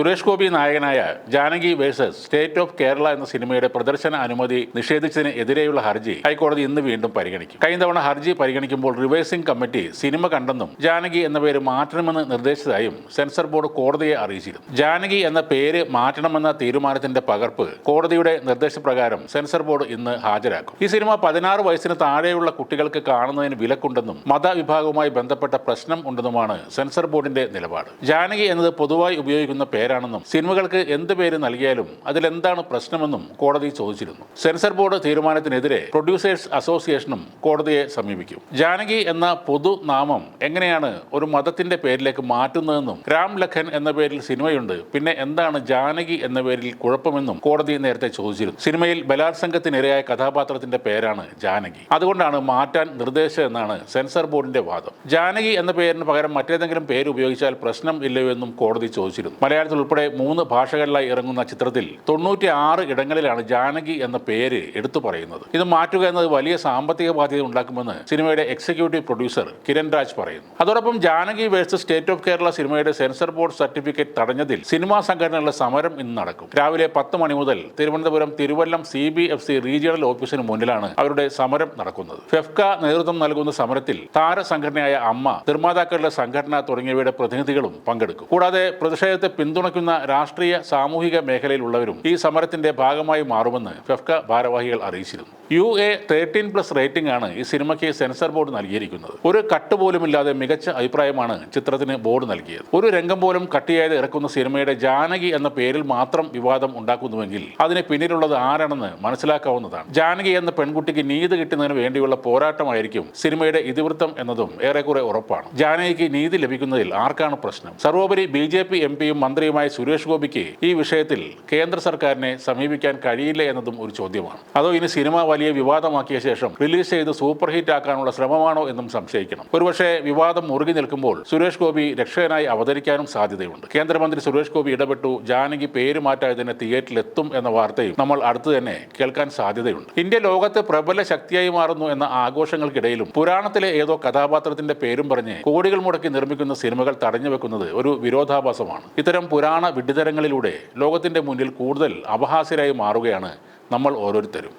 സുരേഷ് ഗോപി നായകനായ Janaki versus state of Kerala എന്ന സിനിമയുടെ പ്രദർശന അനുമതി നിഷേധിച്ചതിന് എതിരെയുള്ള ഹർജി ഹൈക്കോടതി ഇന്ന് വീണ്ടും പരിഗണിക്കും. കഴിഞ്ഞ തവണ ഹർജി പരിഗണിക്കുമ്പോൾ റിവേഴ്സിംഗ് കമ്മിറ്റി സിനിമ കണ്ടെന്നും ജാനകി എന്ന പേര് മാറ്റണമെന്ന് നിർദ്ദേശിച്ചതായും സെൻസർ ബോർഡ് കോടതിയെ അറിയിച്ചിരുന്നു. ജാനകി എന്ന പേര് മാറ്റണമെന്ന തീരുമാനത്തിന്റെ പകർപ്പ് കോടതിയുടെ നിർദ്ദേശപ്രകാരം സെൻസർ ബോർഡ് ഇന്ന് ഹാജരാക്കും. ഈ സിനിമ പതിനാറ് വയസ്സിന് താഴെയുള്ള കുട്ടികൾക്ക് കാണുന്നതിന് വിലക്കുണ്ടെന്നും മതവിഭാഗവുമായി ബന്ധപ്പെട്ട പ്രശ്നം ഉണ്ടെന്നുമാണ് സെൻസർ ബോർഡിന്റെ നിലപാട്. ജാനകി എന്നത് പൊതുവായി ഉപയോഗിക്കുന്ന പേരാണെന്നും സിനിമകൾക്ക് എന്ത് പേര് നൽകിയാലും അതിലെന്താണ് പ്രശ്നമെന്നും കോടതി ചോദിച്ചിരുന്നു. സെൻസർ ബോർഡ് തീരുമാനത്തിനെതിരെ പ്രൊഡ്യൂസേഴ്സ് അസോസിയേഷനും കോടതിയെ സമീപിക്കും. ജാനകി എന്ന പൊതുനാമം എങ്ങനെയാണ് ഒരു മതത്തിന്റെ പേരിലേക്ക് മാറ്റുന്നതെന്നും രാം ലഖൻ എന്ന പേരിൽ സിനിമയുണ്ട് പിന്നെ എന്താണ് ജാനകി എന്ന പേരിൽ കുഴപ്പമെന്നും കോടതി നേരത്തെ ചോദിച്ചിരുന്നു. സിനിമയിൽ ബലാത്സംഗത്തിനിരയായ കഥാപാത്രത്തിന്റെ പേരാണ് ജാനകി. അതുകൊണ്ടാണ് മാറ്റാൻ നിർദ്ദേശം എന്നാണ് സെൻസർ ബോർഡിന്റെ വാദം. ജാനകി എന്ന പേരിന് പകരം മറ്റേതെങ്കിലും പേര് ഉപയോഗിച്ചാൽ പ്രശ്നം ഇല്ലയോ എന്നും കോടതി ചോദിച്ചിരുന്നു. മലയാളത്തിൽ ഉൾപ്പെടെ മൂന്ന് ഭാഷകളിലായി ഇറങ്ങുന്ന ചിത്രത്തിൽ തൊണ്ണൂറ്റി ആറ് ഇടങ്ങളിലാണ് ജാനകി എന്ന പേര് എടുത്തു പറയുന്നത്. ഇത് മാറ്റുക എന്നത് വലിയ സാമ്പത്തിക ബാധ്യത ഉണ്ടാക്കുമെന്ന് സിനിമയുടെ എക്സിക്യൂട്ടീവ് പ്രൊഡ്യൂസർ കിരൺ രാജ് പറയുന്നു. അതോടൊപ്പം Janaki versus state of Kerala സിനിമയുടെ സെൻസർ ബോർഡ് സർട്ടിഫിക്കറ്റ് തടഞ്ഞതിൽ സിനിമാ സംഘടനകളുടെ സമരം ഇന്ന് നടക്കും. രാവിലെ പത്ത് മണി മുതൽ Thiruvananthapuram Thiruvallam C B F C regional ഓഫീസിന് മുന്നിലാണ് അവരുടെ സമരം നടക്കുന്നത്. ഫെഫ്ക നേതൃത്വം നൽകുന്ന സമരത്തിൽ താരസംഘടനയായ അമ്മ നിർമ്മാതാക്കളുടെ സംഘടന തുടങ്ങിയവയുടെ പ്രതിനിധികളും പങ്കെടുക്കും. കൂടാതെ പ്രതിഷേധത്തെ പിന്തുണയ്ക്കുന്ന രാഷ്ട്രീയ സാമൂഹിക മേഖലയിലുള്ളവരും ഈ സമരത്തിന്റെ ഭാഗമായി മാറുമെന്ന് ഫെഫ്ക ഭാരവാഹികൾ അറിയിച്ചിരുന്നു. U A thirteen plus rating ആണ് ഈ സിനിമയ്ക്ക് സെൻസർ ബോർഡ് നൽകിയിരിക്കുന്നത്. ഒരു കട്ട് പോലുമില്ലാതെ മികച്ച അഭിപ്രായമാണ് ചിത്രത്തിന് ബോർഡ് നൽകിയത്. ഒരു രംഗം പോലും കട്ട് ചെയ്യാതെ ഇറക്കുന്ന സിനിമയുടെ ജാനകി എന്ന പേരിൽ മാത്രം വിവാദം ഉണ്ടാക്കുന്നുവെങ്കിൽ അതിന് പിന്നിലുള്ളത് ആരാണെന്ന് മനസ്സിലാക്കാവുന്നതാണ്. ജാനകി എന്ന പെൺകുട്ടിക്ക് നീതി കിട്ടുന്നതിന് വേണ്ടിയുള്ള പോരാട്ടമായിരിക്കും സിനിമയുടെ ഇതിവൃത്തം എന്നതും ഏറെക്കുറെ ഉറപ്പാണ്. ജാനകിക്ക് നീതി ലഭിക്കുന്നതിൽ ആർക്കാണ് പ്രശ്നം? സർവോപരി ബി ജെ പി എം പിയും മന്ത്രിയുമായ സുരേഷ് ഗോപിക്ക് ഈ വിഷയത്തിൽ കേന്ദ്ര സർക്കാരിനെ സമീപിക്കാൻ കഴിയില്ല എന്നതും ഒരു ചോദ്യമാണ്. അതോ ഇനി സിനിമ വലിയ വിവാദമാക്കിയ ശേഷം റിലീസ് ചെയ്ത് സൂപ്പർ ഹിറ്റ് ആക്കാനുള്ള ശ്രമമാണോ എന്നും സംശയിക്കണം. ഒരുപക്ഷെ വിവാദം മുറുകി നിൽക്കുമ്പോൾ സുരേഷ് ഗോപി രക്ഷകനായി അവതരിക്കാനും സാധ്യതയുണ്ട്. കേന്ദ്രമന്ത്രി സുരേഷ് ഗോപി ഇടപെട്ടു ജാനകി പേര് മാറ്റാതെ തന്നെ തിയേറ്ററിൽ എത്തും എന്ന വാർത്തയും നമ്മൾ അടുത്ത് തന്നെ കേൾക്കാൻ സാധ്യതയുണ്ട്. ഇന്ത്യ ലോകത്ത് പ്രബല ശക്തിയായി മാറുന്നു എന്ന ആഘോഷങ്ങൾക്കിടയിലും പുരാണത്തിലെ ഏതോ കഥാപാത്രത്തിന്റെ പേരും പറഞ്ഞ് കോടികൾ മുടക്കി നിർമ്മിക്കുന്ന സിനിമകൾ തടഞ്ഞു വെക്കുന്നത് ഒരു വിരോധാഭാസമാണ്. ഇത്തരം പുരാണ വിഡിതരങ്ങളിലൂടെ ലോകത്തിന്റെ മുന്നിൽ കൂടുതൽ അപഹാസ്യരായി മാറുകയാണ് നമ്മൾ ഓരോരുത്തരും.